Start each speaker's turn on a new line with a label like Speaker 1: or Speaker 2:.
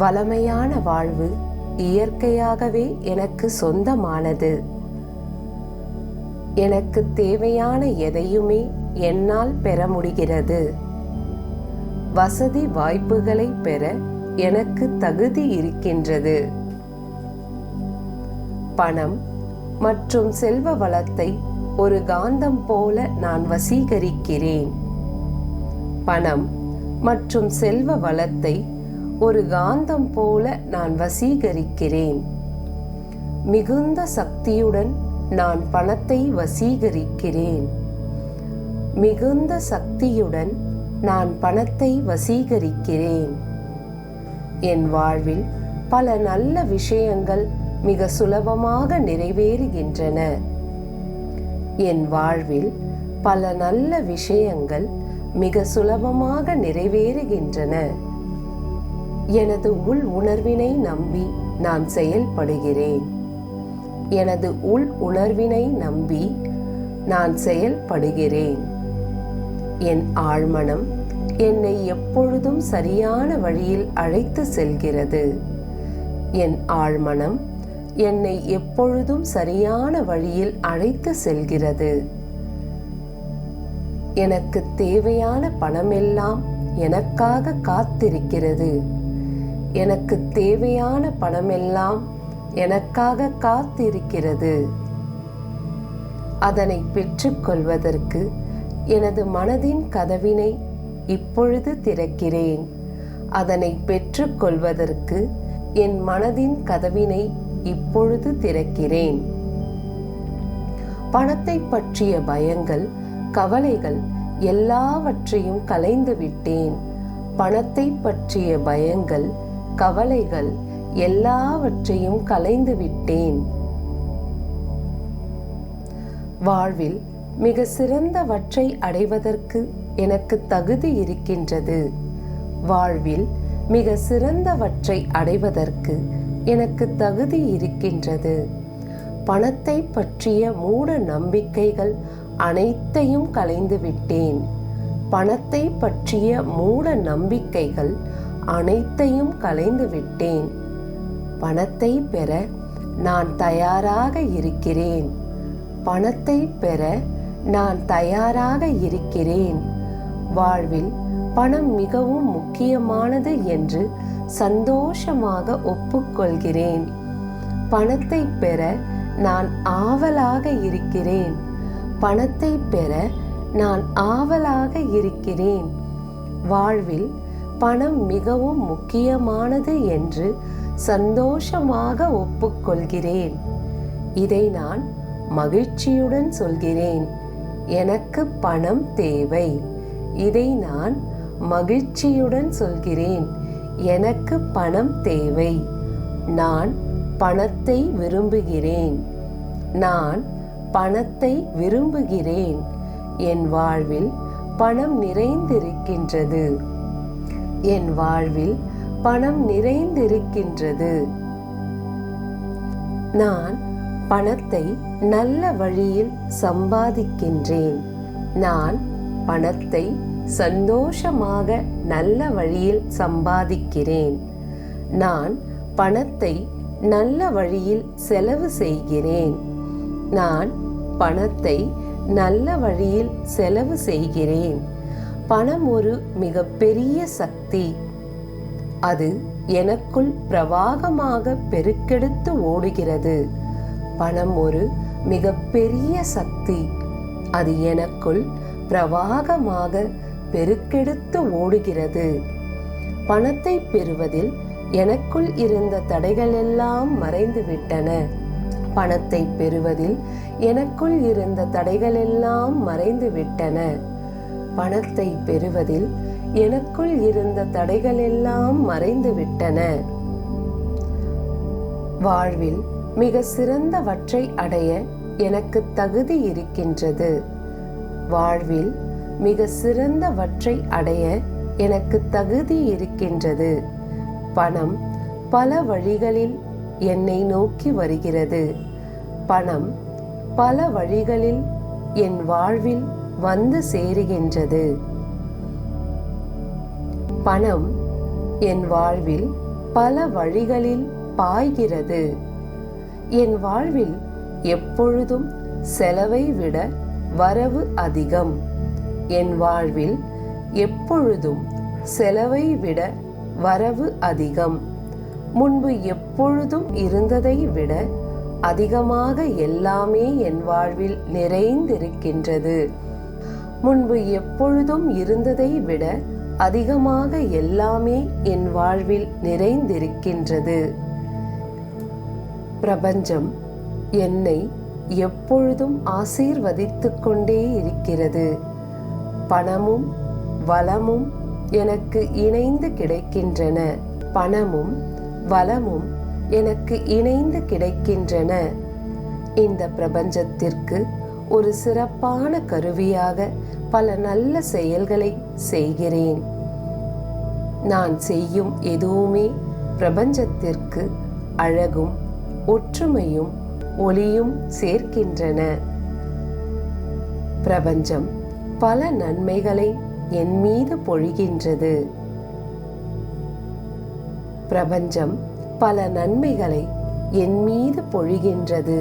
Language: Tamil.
Speaker 1: வளமையான வாழ்வு இயற்கையாகவே எனக்கு சொந்தமானது. எனக்கு தேவையான எதையுமே என்னால் பெற முடிகிறது. வசதி வாய்ப்புகளை பெற எனக்கு தகுதி இருக்கின்றது. பணம் மற்றும் செல்வ வளத்தை ஒரு காந்தம் போல நான் வசீகரிக்கிறேன். பணம் மற்றும் செல்வ வளத்தை ஒரு காந்தம் போல நான் வசீகரிக்கிறேன். மிகுந்த சக்தியுடன் நான் பணத்தை வசீகரிக்கிறேன். மிகுந்த சக்தியுடன் நான் பணத்தை வசீகரிக்கிறேன். என் வாழ்வில் பல நல்ல விஷயங்கள் மிக சுலபமாக நிறைவேறுகின்றன. என் வாழ்வில் பல நல்ல விஷயங்கள் மிக சுலபமாக நிறைவேறுகின்றன. எனது உள் உணர்வினை நம்பி நான் செயல்படுகிறேன். எனது உள் உணர்வினை நம்பி நான் செயல்படுகிறேன். என் ஆழ்மனம் என்னை எப்பொழுதும் சரியான வழியில் அழைத்து செல்கிறது. என் ஆழ்மனம் என்னை எப்பொழுதும் சரியான வழியில் அழைத்து செல்கிறது. எனக்கு தேவையான பணமெல்லாம் எனக்காக காத்திருக்கிறது. எனக்கு தேவையான பணமெல்லாம் எனக்காக காத்திருக்கிறது. அதனை பெற்றுக்கொள்வதற்கு எனது மனதின் கதவினை இப்பொழுது திறக்கிறேன். அதனை பெற்றுக்கொள்வதற்கு என் மனதின் கதவினை இப்பொழுது திறக்கிறேன். பணத்தை பற்றிய பயங்கள் கவலைகள் எல்லாவற்றையும் கலைந்து விட்டேன் பணத்தை பற்றிய பயங்கள் கவலைகள் எல்லாவற்றையும் கலைந்து விட்டேன். வாழ்வில் மிக சிறந்தவற்றை அடைவதற்கு எனக்கு தகுதி இருக்கின்றது. வாழ்வில் மிக சிறந்தவற்றை அடைவதற்கு எனக்கு தகுதி இருக்கின்றது. பணத்தை பற்றிய மூட நம்பிக்கைகள் அனைத்தையும் கலைந்து விட்டேன். பணத்தை பற்றிய மூட நம்பிக்கைகள் அனைத்தையும் கலைந்து விட்டேன். பணத்தை பெற நான் தயாராக இருக்கிறேன். பணத்தை பெற நான் தயாராக இருக்கிறேன். வாழ்வில் பணம் மிகவும் முக்கியமானது என்று சந்தோஷமாக ஒப்புக்கொள்கிறேன். பணத்தை பெற நான் ஆவலாக இருக்கிறேன். பணத்தை பெற நான் ஆவலாக இருக்கிறேன். வாழ்வில் பணம் மிகவும் முக்கியமானது என்று சந்தோஷமாக ஒப்புக்கொள்கிறேன். இதை நான் மகிழ்ச்சியுடன் சொல்கிறேன். எனக்கு பணம் தேவை. இதை நான் மகிழ்ச்சியுடன் சொல்கிறேன். எனக்கு பணம் தேவை. நான் பணத்தை விரும்புகிறேன். நான் பணத்தை விரும்புகிறேன். என் வாழ்வில் பணம் நிறைந்திருக்கின்றது. என் வாழ்வில் பணம் நிறைந்திருக்கின்றது. நான் பணத்தை நல்ல வழியில் சம்பாதிக்கின்றேன். நான் பணத்தை சந்தோஷமாக நல்ல வழியில் சம்பாதிக்கிறேன். நான் பணத்தை நல்ல வழியில் செலவு செய்கிறேன். நான் பணத்தை நல்ல வழியில் செலவு செய்கிறேன். பணம் ஒரு மிகப்பெரிய சக்தி. அது எனக்குள் பிரவாகமாக பெருக்கெடுத்து ஓடுகிறது. பணம் ஒரு மிகப்பெரிய சக்தி. அது எனக்குள் பிரவாகமாக பெருக்கெடுத்து ஓடுகிறது. பணத்தை பெறுவதில் எனக்குள் இருந்த தடைகள் எல்லாம் மறைந்து விட்டன. பணத்தை பெறுவதில் எனக்குள் இருந்த தடைகள் எல்லாம் மறைந்து விட்டன. பணத்தை பெறுவதில் எனக்குள் இருந்த தடைகள் எல்லாம் மறைந்து விட்டன வாழ்வில் மிக சிறந்தவற்றை அடைய எனக்கு தகுதி இருக்கின்றது. வாழ்வில் மிக சிறந்தவற்றை அடைய எனக்கு தகுதி இருக்கின்றது. பணம் பல வழிகளில் என்னை நோக்கி வருகிறது. பணம் பல வழிகளில் என் வாழ்வில் வந்து சேருகின்றது. பணம் என் வாழ்வில் பல வழிகளில் பாய்கிறது. என் வாழ்வில் எப்பொழுதும் செலவை விட வரவு அதிகம். என் வாழ்வில் எப்பொழுதும் செலவை விட வரவு அதிகம். முன்பு எப்பொழுதும் இருந்ததை விட அதிகமாக எல்லாமே என் வாழ்வில் நிறைந்திருக்கின்றது. முன்பு எப்பொழுதும் இருந்ததை விட அதிகமாக எல்லாமே என் வாழ்வில் நிறைந்திருக்கின்றது. பிரபஞ்சம் என்னை எப்பொழுதும் ஆசீர்வதித்துக் கொண்டே இருக்கிறது. பணமும் வளமும் எனக்கு இணைந்து கிடைக்கின்றன. பணமும் வளமும் எனக்கு இணைந்து கிடைக்கின்றன. இந்த பிரபஞ்சத்திற்கு ஒரு சிறப்பான கருவியாக பல நல்ல செயல்களை செய்கிறேன். நான் செய்யும் எதுவுமே பிரபஞ்சத்திற்கு அழகும் ஒற்றுமையும் ஒளியும் சேர்க்கின்றன. பிரபஞ்சம் பல நன்மைகளை என் மீது பொழிகின்றது. பிரபஞ்சம் பல நன்மைகளை என் மீது பொழிகின்றது.